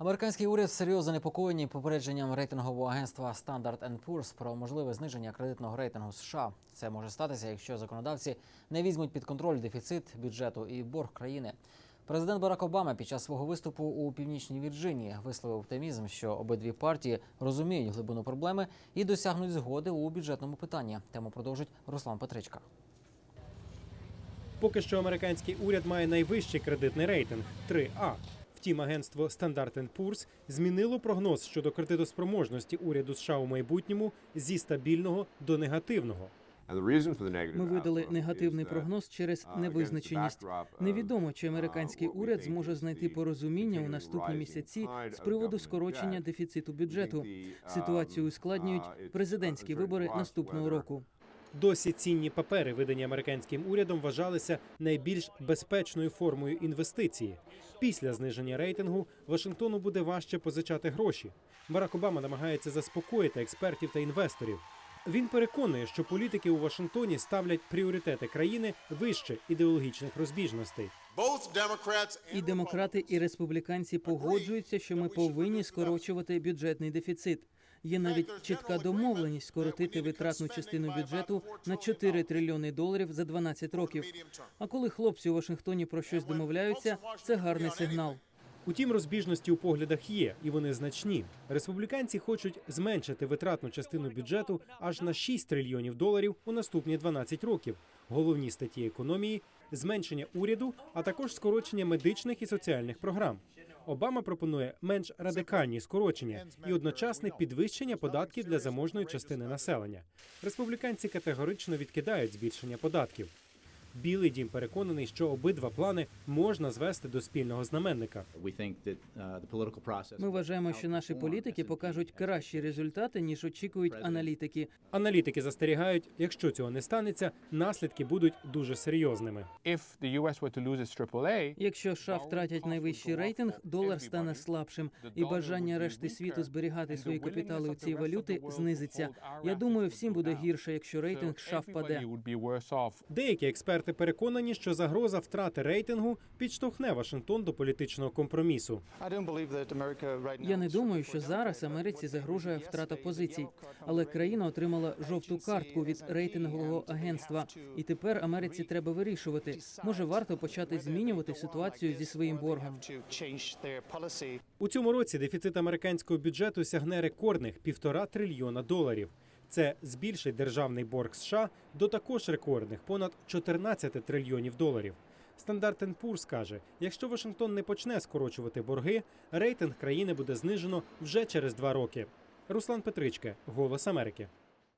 Американський уряд серйозно занепокоєний попередженням рейтингового агентства Standard Poor's про можливе зниження кредитного рейтингу США. Це може статися, якщо законодавці не візьмуть під контроль дефіцит бюджету і борг країни. Президент Барак Обама під час свого виступу у північній Вірджинії висловив оптимізм, що обидві партії розуміють глибину проблеми і досягнуть згоди у бюджетному питанні. Тему продовжить Руслан Петричка. Поки що американський уряд має найвищий кредитний рейтинг 3А. Втім, агентство Standard Poor's змінило прогноз щодо кредитоспроможності уряду США у майбутньому зі стабільного до негативного. Ми видали негативний прогноз через невизначеність. Невідомо, чи американський уряд зможе знайти порозуміння у наступні місяці з приводу скорочення дефіциту бюджету. Ситуацію ускладнюють президентські вибори наступного року. Досі цінні папери, видані американським урядом, вважалися найбільш безпечною формою інвестиції. Після зниження рейтингу Вашингтону буде важче позичати гроші. Барак Обама намагається заспокоїти експертів та інвесторів. Він переконує, що політики у Вашингтоні ставлять пріоритети країни вище ідеологічних розбіжностей. І демократи, і республіканці погоджуються, що ми повинні скорочувати бюджетний дефіцит. Є навіть чітка домовленість скоротити витратну частину бюджету на 4 трильйони доларів за 12 років. А коли хлопці у Вашингтоні про щось домовляються, це гарний сигнал. Утім, розбіжності у поглядах є, і вони значні. Республіканці хочуть зменшити витратну частину бюджету аж на 6 трильйонів доларів у наступні 12 років. Головні статті економії зменшення уряду, а також скорочення медичних і соціальних програм. Обама пропонує менш радикальні скорочення і одночасне підвищення податків для заможної частини населення. Республіканці категорично відкидають збільшення податків. Білий дім переконаний, що обидва плани можна звести до спільного знаменника. Ми вважаємо, що наші політики покажуть кращі результати ніж очікують аналітики. Аналітики застерігають, якщо цього не станеться, наслідки будуть дуже серйозними. Якщо США втратять найвищий рейтинг, долар стане слабшим, і бажання решти світу зберігати свої капітали у цій валюти знизиться. Я думаю, всім буде гірше, якщо рейтинг США впаде. Деякі експерти переконані, що загроза втрати рейтингу підштовхне Вашингтон до політичного компромісу. Я не думаю, що зараз Америці загрожує втрата позицій, але країна отримала жовту картку від рейтингового агентства, і тепер Америці треба вирішувати. Може, варто почати змінювати ситуацію зі своїм боргом. У цьому році дефіцит американського бюджету сягне рекордних півтора трильйона доларів. Це збільшить державний борг США до також рекордних понад 14 трильйонів доларів. Стандарт Poor's каже, якщо Вашингтон не почне скорочувати борги, рейтинг країни буде знижено вже через два роки. Руслан Петричка, Голос Америки.